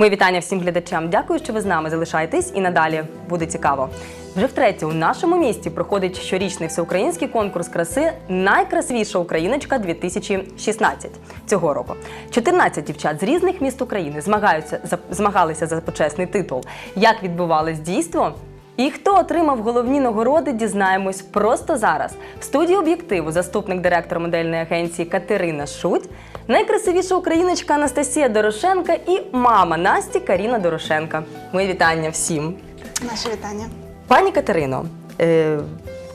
Мої вітання всім глядачам. Дякую, що ви з нами залишаєтесь і надалі буде цікаво. Вже втретє у нашому місті проходить щорічний всеукраїнський конкурс краси Найкрасивіша україночка 2016 цього року. 14 дівчат з різних міст України змагаються за змагалися за почесний титул. Як відбувалось дійство? І хто отримав головні нагороди, дізнаємось просто зараз. В студії об'єктиву заступник директора модельної агенції Катерина Шуть, найкрасивіша україночка Анастасія Дорошенка і мама Насті Каріна Дорошенка. Мої вітання всім. Наше вітання. Пані Катерино, е,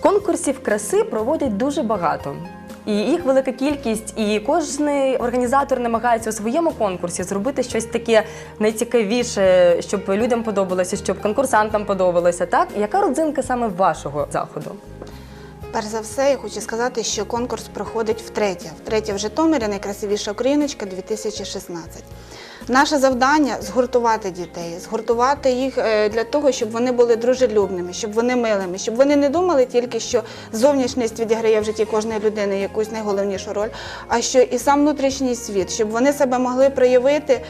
конкурсів краси проводять дуже багато. І їх велика кількість, і кожен організатор намагається у своєму конкурсі зробити щось таке найцікавіше, щоб людям подобалося, щоб конкурсантам подобалося. Так, яка родзинка саме вашого заходу? Перш за все, я хочу сказати, що конкурс проходить втретє. Втретє в Житомирі найкрасивіша україночка 2016. Наше завдання згуртувати дітей, згуртувати їх е, для того, щоб вони були дружелюбними, щоб вони милими, щоб вони не думали тільки, що зовнішність відіграє в житті кожної людини якусь найголовнішу роль, а що і сам внутрішній світ, щоб вони себе могли проявити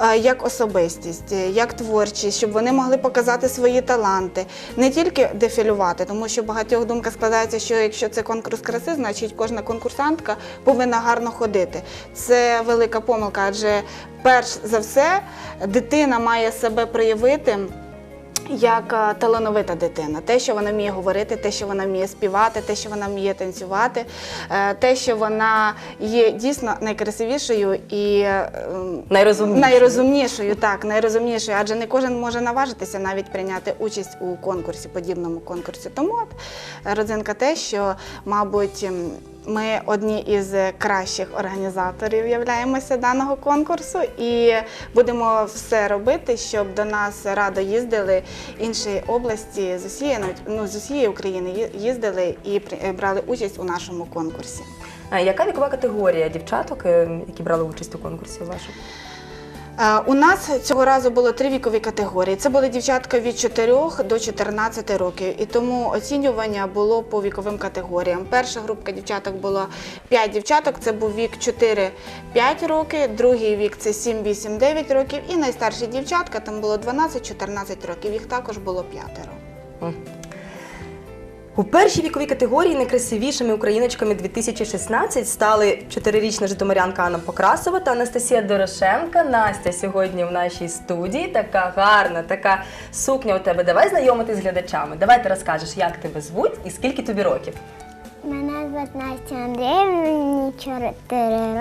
е, як особистість, е, як творчість, щоб вони могли показати свої таланти, не тільки дефілювати, тому що багатьох думка складається, що якщо це конкурс краси, значить кожна конкурсантка повинна гарно ходити. Це велика помилка, адже перш за все дитина має себе проявити. Як е, талановита дитина, те, що вона вміє говорити, те, що вона вміє співати, те, що вона вміє танцювати, е, те, що вона є дійсно найкрасивішою і е, Найрозумнішою. найрозумнішою, так, найрозумнішою, адже не кожен може наважитися навіть прийняти участь у конкурсі, подібному конкурсі. Тому от родзинка те, що, мабуть, м, ми одні із кращих організаторів являємося даного конкурсу і будемо все робити, щоб до нас радо їздили інші області з усієї ну, з усієї України їздили і брали участь у нашому конкурсі. А яка вікова категорія дівчаток, е, які брали участь у конкурсі вашому? Е, У нас цього разу було три вікові категорії. Це були дівчатка від 4 до 14 років, і тому оцінювання було по віковим категоріям. Перша групка дівчаток була 5 дівчаток, це був вік 4-5 років, другий вік це 7-8-9 років, і найстарші дівчатка там було 12-14 років. Їх також було п'ятеро. У першій віковій категорії найкрасивішими україночками 2016 стали чотирирічна житомирянка Анна Покрасова та Анастасія Дорошенка. Настя сьогодні в нашій студії. Така гарна, така сукня у тебе. Давай знайомитись з глядачами. Давай ти розкажеш, як тебе звуть і скільки тобі років. Мене звати Настя Андріївна, мені 4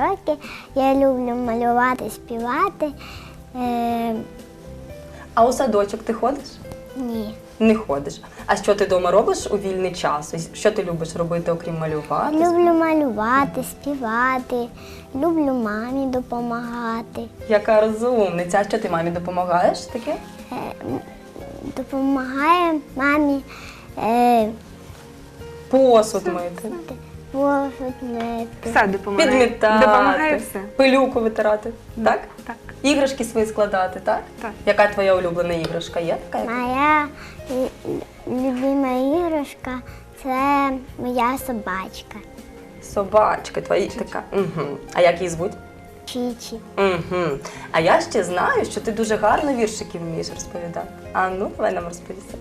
роки. Я люблю малювати, співати. Е, А у садочок ти ходиш? ні. Не ходиш. А що ти вдома робиш у вільний час? Що ти любиш робити, окрім малювати? Люблю малювати, співати, люблю мамі допомагати. Яка розумниця. А що ти мамі допомагаєш таке? Е, м, мамі е, Посуд мити, посуд мити. Все допомагає. підмітати, Допомагає все. пилюку витирати. Так? Так. Іграшки свої складати, так? Так. Яка твоя улюблена іграшка? Є така? Моя любима іграшка це моя собачка. Собачка, твої така. Угу. А як її звуть? Чічі. Угу. А я ще знаю, що ти дуже гарно віршики вмієш розповідати. А ну, давай нам розповісти.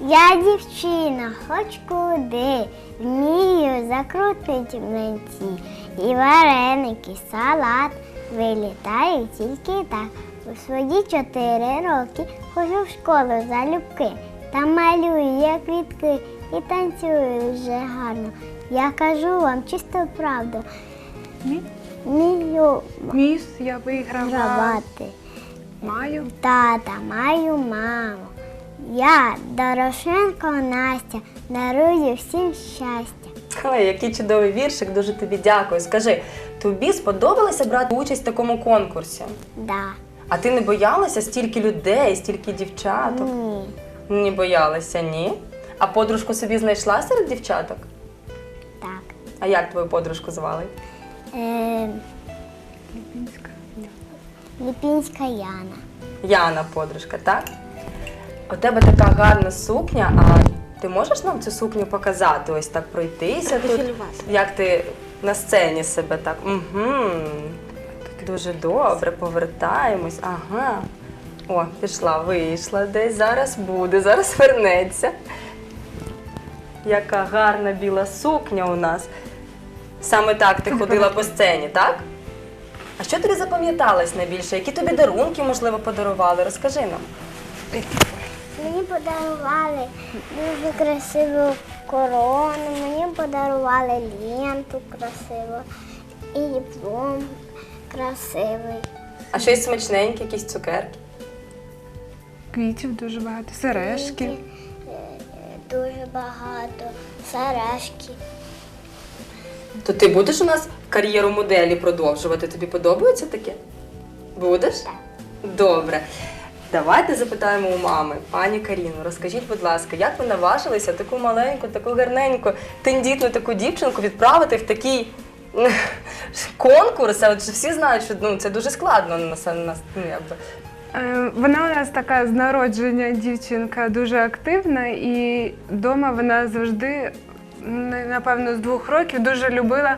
Я дівчина, хоч куди, вмію закрутить млинці. І вареники, салат вилітають тільки так. У свої чотири роки ходжу в школу залюбки. Та малюю, як квітки, і танцюю вже гарно. Я кажу вам чисту правду. Ні? Вмію Міс я виграла. гравати. Маю. Тата, маю маму. Я, Дорошенко Настя, дарую всім щастя. Ой, який чудовий віршик, дуже тобі дякую. Скажи, тобі сподобалося брати участь в такому конкурсі? Да. А ти не боялася стільки людей, стільки дівчаток? Ні. Не боялася, ні. А подружку собі знайшла серед дівчаток? Так. А як твою подружку звали? Е, Ліпінська Яна. Яна подружка, так? У тебе така гарна сукня, а ти можеш нам цю сукню показати? Ось так пройтися тут? Як ти на сцені себе так? Угу. Дуже добре, повертаємось. Ага. О, пішла, вийшла десь. Зараз буде, зараз вернеться. Яка гарна біла сукня у нас. Саме так ти ходила по сцені, так? А що тобі запам'яталось найбільше? Які тобі дарунки, можливо, подарували? Розкажи нам. Мені подарували дуже красиву корону, мені подарували ленту красиву і диплом красивий. А щось смачненьке, якісь цукерки? Квітів дуже багато, сережки. Е, Дуже багато, сережки. То ти будеш у нас кар'єру моделі продовжувати? Тобі подобається таке? Будеш? Добре. Давайте запитаємо у мами, пані Каріну, розкажіть, будь ласка, як ви наважилися таку маленьку, таку гарненьку, тендітну таку дівчинку відправити в такий конкурс? А от всі знають, що ну, це дуже складно ну, якби. Е, Вона у нас така з народження дівчинка дуже активна, і вдома вона завжди, напевно, з двох років дуже любила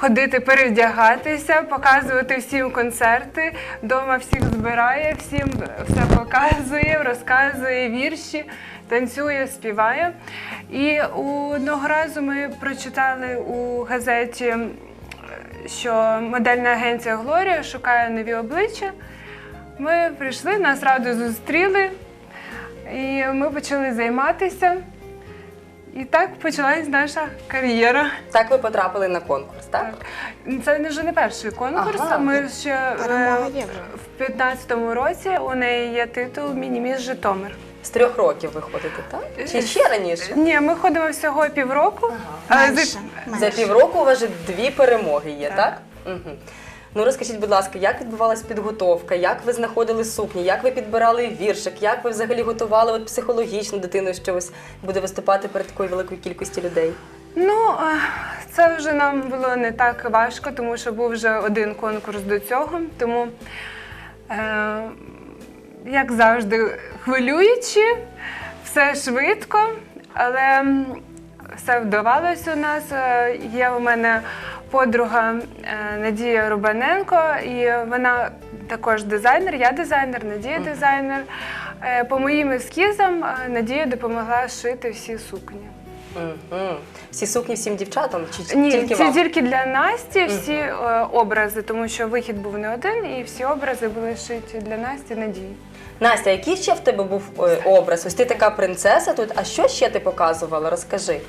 ходити, перевдягатися, показувати всім концерти. Вдома всіх збирає, всім все показує, розказує вірші, танцює, співає. І одного разу ми прочитали у газеті, що модельна агенція Глорія шукає нові обличчя. Ми прийшли, нас радо зустріли, і ми почали займатися. І так почалась наша кар'єра. Так ви потрапили на конкурс, так? Це вже не перший конкурс. Ага. Ми ще е, в 15-му році у неї є титул Мініміс Житомир. З трьох років ви ходите, так? Чи ще раніше? Ні, ми ходимо всього півроку. але за- Менше, За півроку у вас вже дві перемоги є, так? Так. Угу. Ну розкажіть, будь ласка, як відбувалась підготовка, як ви знаходили сукні, як ви підбирали віршик, як ви взагалі готували от психологічно дитину, що ось буде виступати перед такою великою кількістю людей? Ну, е, це вже нам було не так важко, тому що був вже один конкурс до цього. Тому, е, як завжди, хвилюючи, все швидко, але все вдавалося у нас. Е, Є у мене подруга е, Надія Рубаненко, і вона також дизайнер, я дизайнер, Надія дизайнер. Е, По моїм ескізам е, Надія допомогла шити всі сукні. Угу. Всі сукні всім дівчатам чи Ні, тільки це вам? тільки для Насті всі е, образи, тому що вихід був не один, і всі образи були шиті для Насті Надії. Настя, який ще в тебе був е, образ? Ось ти така принцеса тут. А що ще ти показувала? Розкажи.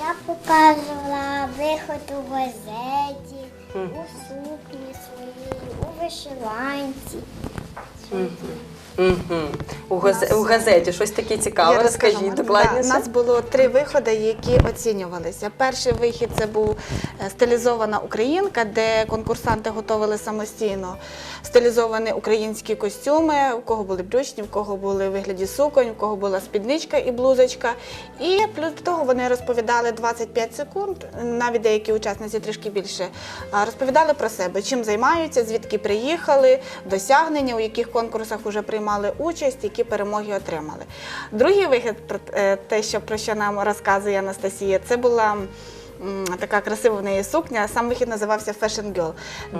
Я показувала виход у газеті, у сукні своїй, у вишиванці. Угу. У, газе- у газеті щось таке цікаве. Я Розкажіть докладніше. Да, У нас було три виходи, які оцінювалися. Перший вихід це був е, стилізована українка, де конкурсанти готували самостійно стилізовані українські костюми, у кого були брючні, в кого були вигляді суконь, у кого була спідничка і блузочка. І плюс до того вони розповідали 25 секунд, навіть деякі учасниці трішки більше, розповідали про себе, чим займаються, звідки приїхали, досягнення, у яких конкурсах вже приймали участь, які перемоги отримали. Другий вихід, е, те, що про що нам розказує Анастасія, це була. М, Така красива в неї сукня. Сам вихід називався Fashion Girl,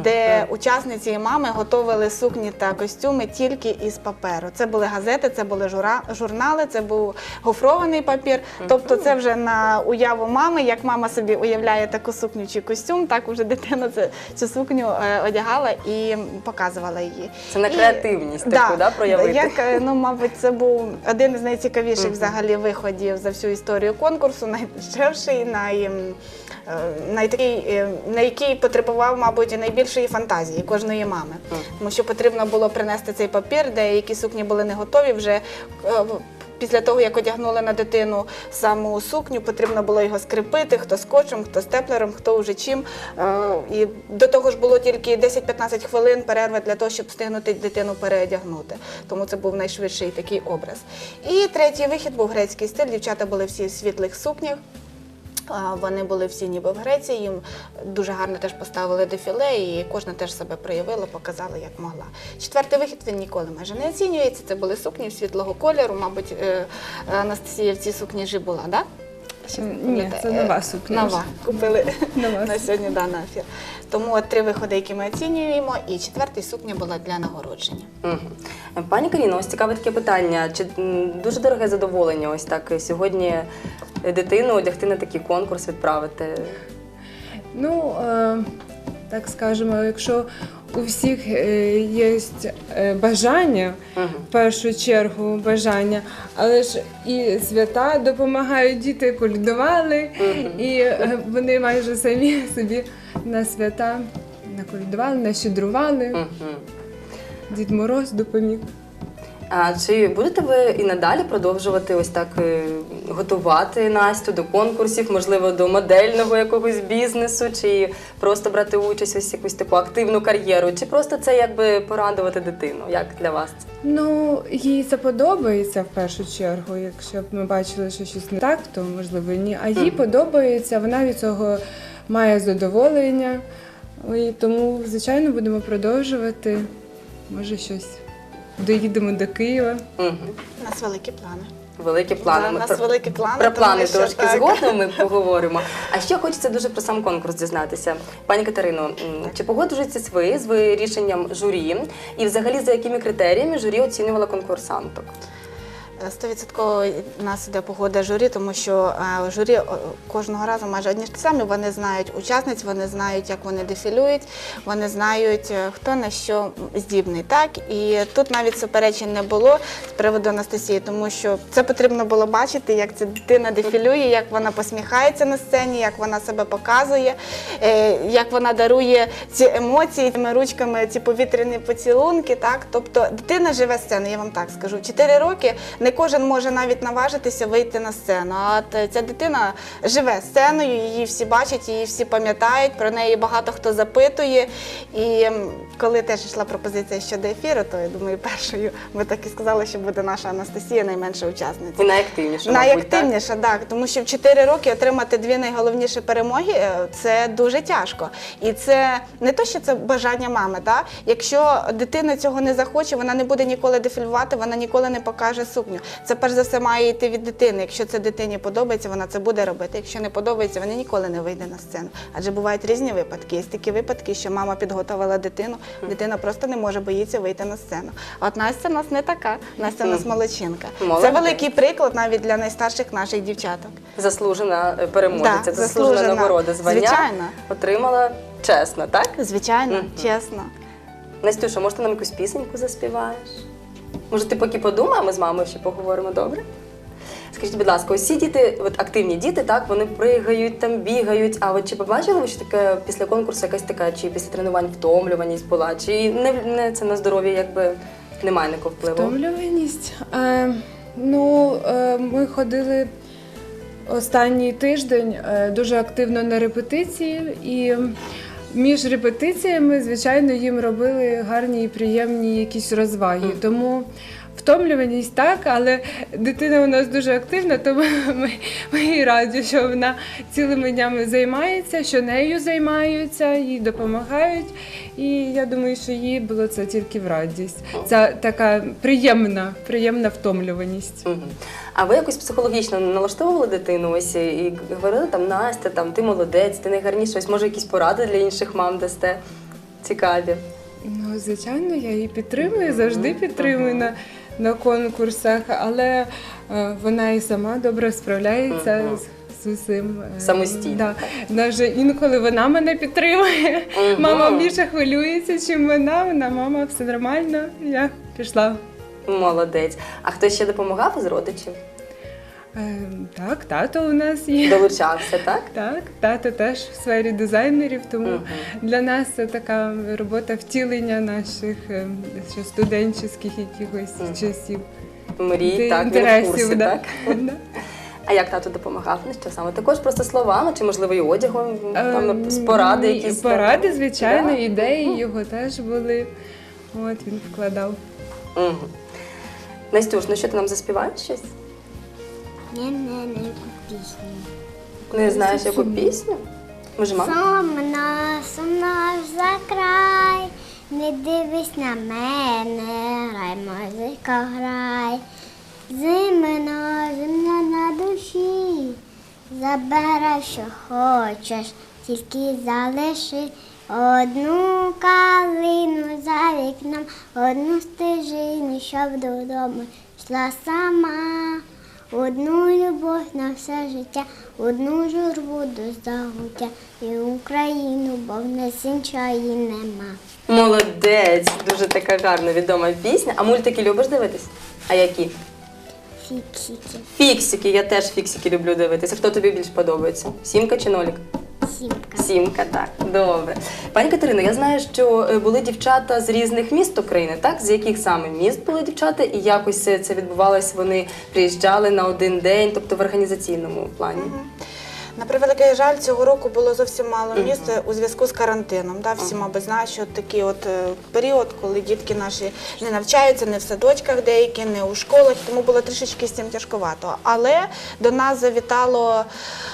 де учасниці і мами готували сукні та костюми тільки із паперу. Це були газети, це були жура- журнали, це був гофрований папір. Тобто, це вже на уяву мами, як мама собі уявляє таку сукню чи костюм, так уже дитина це, цю сукню е, одягала і показувала її. Це на І- креативність таку, да, проявити? Як, е, ну, мабуть, це був один із найцікавіших взагалі виходів за всю історію конкурсу, найдешевший, най, м, на який потребував, мабуть, найбільшої фантазії кожної мами. Тому що потрібно було принести цей папір, деякі сукні були не готові вже. е, Після того, як одягнули на дитину саму сукню, потрібно було його скріпити, хто скотчем, хто степлером, хто вже чим. Е, І до того ж було тільки 10-15 хвилин перерви для того, щоб встигнути дитину переодягнути. Тому це був найшвидший такий образ. І третій вихід був грецький стиль. Дівчата були всі в світлих сукнях. Вони були всі ніби в Греції, їм дуже гарно теж поставили дефіле, і кожна теж себе проявила, показала, як могла. Четвертий вихід він ніколи майже не оцінюється. Це були сукні світлого кольору. Мабуть, е, Анастасія в цій сукні вже була, да? Ні, це нова сукня. Нова. Купили Нова на сьогодні да, на ефір. Тому от три виходи, які ми оцінюємо, і четвертий сукня була для нагородження. Мгм. Пані Каріно, ось цікаве таке питання. Чи дуже дороге задоволення ось так сьогодні дитину одягти на такий конкурс, відправити? Ну, е, так скажемо, якщо у всіх е, є е, бажання, в першу чергу бажання, але ж і свята допомагають, діти колядували, і вони майже самі собі на свята наколядували, нащедрували. Дід Мороз допоміг. А чи будете ви і надалі продовжувати ось так е, готувати Настю до конкурсів, можливо, до модельного якогось бізнесу, чи просто брати участь ось якусь таку активну кар'єру, чи просто це якби порадувати дитину? Як для вас це? Ну, їй це подобається в першу чергу. Якщо б ми бачили, що щось не так, то можливо ні. А їй Мгм. подобається, вона від цього має задоволення. І тому, звичайно, будемо продовжувати. Може, щось доїдемо до Києва. У нас великі плани. Великі плани. Да, у Ми нас про- великі плани. Про плани що трошки так. згодом ми поговоримо. А ще хочеться дуже про сам конкурс дізнатися. Пані Катерино, чи погоджуєтесь ви з рішенням журі? І взагалі за якими критеріями журі оцінювала конкурсанток? Стовідсотково нас іде погода журі, тому що е, журі кожного разу майже одні ж самі. Вони знають учасниць, вони знають, як вони дефілюють, вони знають, е, хто на що здібний. Так і тут навіть суперечень не було з приводу Анастасії, тому що це потрібно було бачити, як ця дитина дефілює, як вона посміхається на сцені, як вона себе показує, е, як вона дарує ці емоції цими ручками, ці повітряні поцілунки. Так, тобто дитина живе сценою, я вам так скажу. Чотири роки не кожен може навіть наважитися вийти на сцену. А е, ця дитина живе сценою, її всі бачать, її всі пам'ятають. Про неї багато хто запитує. І коли теж йшла пропозиція щодо ефіру, то я думаю, першою ми так і сказали, що буде наша Анастасія, найменша учасниця. І найактивніше, мабуть, так? Найактивніша, так, тому що в 4 роки отримати дві найголовніші перемоги е, це дуже тяжко. І це не то, що це бажання мами. Так? Якщо дитина цього не захоче, вона не буде ніколи дефілювати, вона ніколи не покаже сукню. Це перш за все має йти від дитини. Якщо це дитині подобається, вона це буде робити. Якщо не подобається, вона ніколи не вийде на сцену. Адже бувають різні випадки. Є такі випадки, що мама підготувала дитину, дитина просто не може боїться вийти на сцену. А от Настя у нас не така. Настя у нас молодчинка. Це великий приклад навіть для найстарших наших дівчаток. Заслужена переможеця, Да, заслужена, заслужена. нагорода звання Звичайно. отримала чесно, так? Звичайно, чесно. Настюша, може ти нам якусь пісеньку заспіваєш? Може, ти поки ми з мамою ще поговоримо, добре? Скажіть, будь ласка, усі діти, от активні діти, так, вони пригають, там бігають. А от чи побачили ви, що таке після конкурсу якась така, чи після тренувань втомлюваність була, чи не, не це на здоров'я якби немає ніякого впливу? Втомлюваність. Е, ну, е, ми ходили останній тиждень е, дуже активно на репетиції, і між репетиціями, звичайно, їм робили гарні і приємні якісь розваги. Тому втомлюваність так, але дитина у нас дуже активна, тому ми, ми їй раді, що вона цілими днями займається, що нею займаються, їй допомагають. І я думаю, що їй було це тільки в радість. Це така приємна, приємна втомлюваність. А ви якось психологічно налаштовували дитину ось і- і говорили там Настя, там ти молодець, ти найгарніша, ось може якісь поради для інших мам дасте цікаві. Ну, звичайно, я її підтримую, завжди підтримую на, на конкурсах, але е, вона і сама добре справляється з, з усім. е, Самостійно, Да. Навіть інколи вона мене підтримує. Мгм. Мама більше хвилюється, чим вона. Вона мама, все нормально. Я пішла. Молодець. А хто ще допомагав з родичів? Е, так, тато у нас є. Долучався, так? Так, тато теж в сфері дизайнерів, тому Мгм. для нас це така робота втілення наших е, ще студентських якихось Мгм. часів. Мрій, так, він в курсі, да. так? Да. А як тато допомагав? Ну що саме? Також просто словами, чи можливо і одягом, там Е, з поради ні, якісь. Поради, звичайно, Да? ідеї його теж були. От він вкладав. Мгм. Настюш, ну що ти нам заспіваєш щось? Я не не пісню. Не знаєш яку пісню? Може, мама? Сумна, сумна за край, не дивись на мене, грай, музика, грай. Зимна, зимна на душі, Забирай, що хочеш, тільки залиши одну калину за вікном, одну стежину, щоб додому йшла сама. Одну любов на все життя, одну журбу до загуття, і Україну, бо в нас іншої нема. Молодець, дуже така гарна відома пісня. А мультики любиш дивитись? А які? Фіксики, Фіксики, я теж фіксики люблю дивитися. Хто тобі більш подобається? Сімка чи нолік? Сімка. Сімка, так, добре. Пані Катерино, я знаю, що е, були дівчата з різних міст України, так? З яких саме міст були дівчата, і якось е, це відбувалось, вони приїжджали на один день, тобто в організаційному плані. На превеликий жаль, цього року було зовсім мало місць у зв'язку з карантином. Да? Всі, мабуть, знають, що такий от е, період, коли дітки наші не навчаються, не в садочках деякі, не у школах, тому було трішечки з цим тяжковато. Але до нас завітало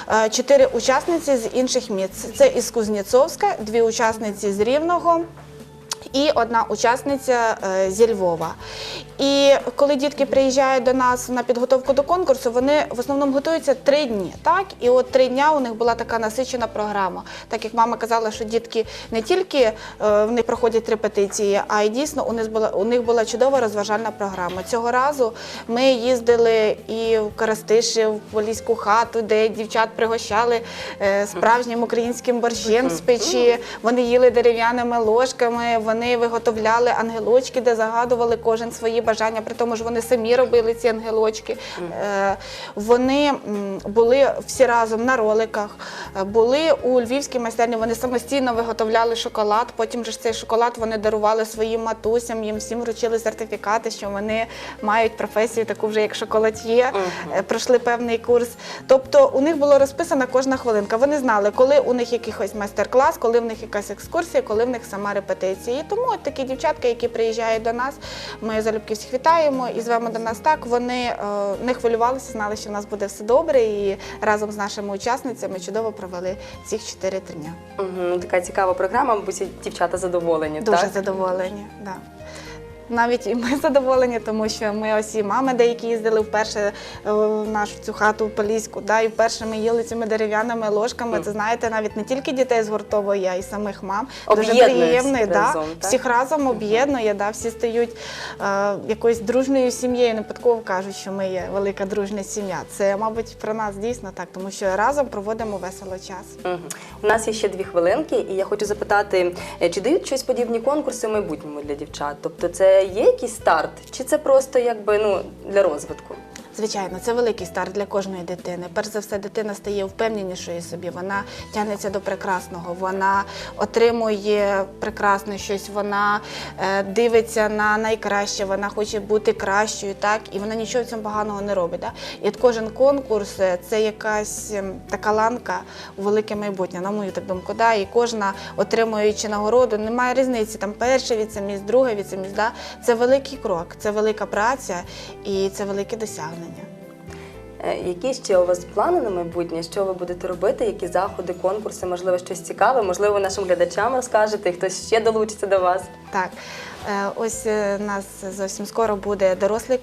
е, чотири учасниці з інших міст. Це із Кузнєцовська, дві учасниці з Рівного. І одна учасниця е, зі Львова. І коли дітки приїжджають до нас на підготовку до конкурсу, вони в основному готуються три дні. Так? І от три дня у них була така насичена програма. Так як мама казала, що дітки не тільки е, в них проходять репетиції, а й дійсно у них була у них була чудова розважальна програма. Цього разу ми їздили і в Карастиші, в Поліську хату, де дівчат пригощали е, справжнім українським борщем з печі. Вони їли дерев'яними ложками, вони виготовляли ангелочки, де загадували кожен свої бажання. При тому ж вони самі робили ці ангелочки. Е, Вони були всі разом на роликах, е, були у львівській майстерні. Вони самостійно виготовляли шоколад. Потім же ж цей шоколад вони дарували своїм матусям. Їм всім вручили сертифікати, що вони мають професію таку вже як шоколад'є, е, пройшли певний курс. Тобто у них було розписана кожна хвилинка. Вони знали, коли у них якийсь майстер-клас, коли в них якась екскурсія, коли в них сама репетиція. І тому от такі дівчатки, які приїжджають до нас, ми залюбки всіх вітаємо і звемо до нас так. Вони е, не хвилювалися, знали, що в нас буде все добре, і разом з нашими учасницями чудово провели цих чотири дня. Угу, така цікава програма, мабуть, дівчата задоволені. Дуже так? задоволені. Да. Навіть і ми задоволені, тому що ми ось і мами деякі їздили вперше е, в нашу цю хату в Поліську, да, і вперше ми їли цими дерев'яними ложками. Це знаєте, навіть не тільки дітей згуртовує, а й самих мам. Дуже всіх да, разом, так? всіх разом об'єднує, да, всі стають е, якоюсь дружною сім'єю. Не випадково кажуть, що ми є велика дружня сім'я. Це, мабуть, про нас дійсно так, тому що разом проводимо весело час. Мгм. У нас є ще дві хвилинки, і я хочу запитати, е, чи дають щось подібні конкурси в майбутньому для дівчат? Тобто, це є якийсь старт, чи це просто якби ну для розвитку? Звичайно, це великий старт для кожної дитини. Перш за все, дитина стає впевненішою собі. Вона тягнеться до прекрасного, вона отримує прекрасне щось, вона е, дивиться на найкраще, вона хоче бути кращою, так і вона нічого в цьому поганого не робить. Да? І от кожен конкурс е, це якась ем, така ланка у велике майбутнє, на мою так думку. Да? І кожна отримуючи нагороду, немає різниці. Там перше віцеміс, друге віцеміс. Да? Це великий крок, це велика праця і це велике досягнення. Е, Які ще у вас плани на майбутнє? Що ви будете робити? Які заходи, конкурси? Можливо, щось цікаве? Можливо, нашим глядачам розкажете, і хтось ще долучиться до вас. Так, ось е, у нас зовсім скоро буде дорослий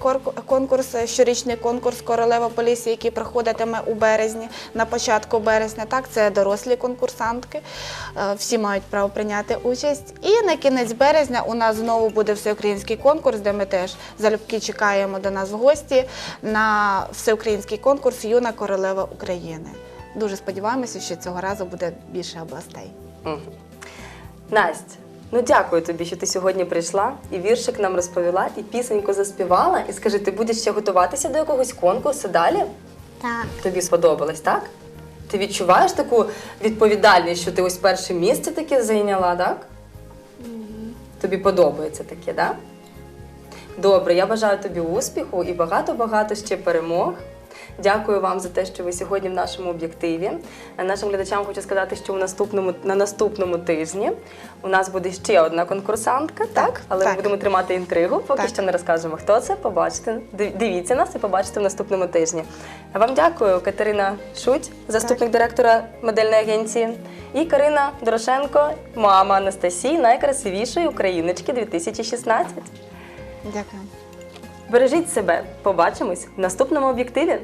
конкурс, е, щорічний конкурс Королева Полісі, який проходитиме у березні, на початку березня. Так, це дорослі конкурсантки. Е, Всі мають право прийняти участь. І на кінець березня у нас знову буде всеукраїнський конкурс, де ми теж залюбки чекаємо до нас в гості на всеукраїнський конкурс Юна королева України. Дуже сподіваємося, що цього разу буде більше областей. Настя, ну дякую тобі, що ти сьогодні прийшла і віршик нам розповіла, і пісеньку заспівала. І скажи, ти будеш ще готуватися до якогось конкурсу далі? Так, Тобі сподобалось, так? Ти відчуваєш таку відповідальність, що ти ось перше місце таке зайняла, так? Тобі подобається таке, так? Добре, я бажаю тобі успіху і багато-багато ще перемог. Дякую вам за те, що ви сьогодні в нашому об'єктиві. Нашим глядачам хочу сказати, що у наступному, на наступному тижні у нас буде ще одна конкурсантка, так? Але так. ми будемо тримати інтригу, поки Так. що не розкажемо, хто це. Побачите. Дивіться нас і побачите в наступному тижні. А вам дякую, Катерина Шуть, заступник директора модельної агенції, і Карина Дорошенко, мама Анастасії, найкрасивішої україночки 2016. Дякую. Бережіть себе. Побачимось в наступному об'єктиві.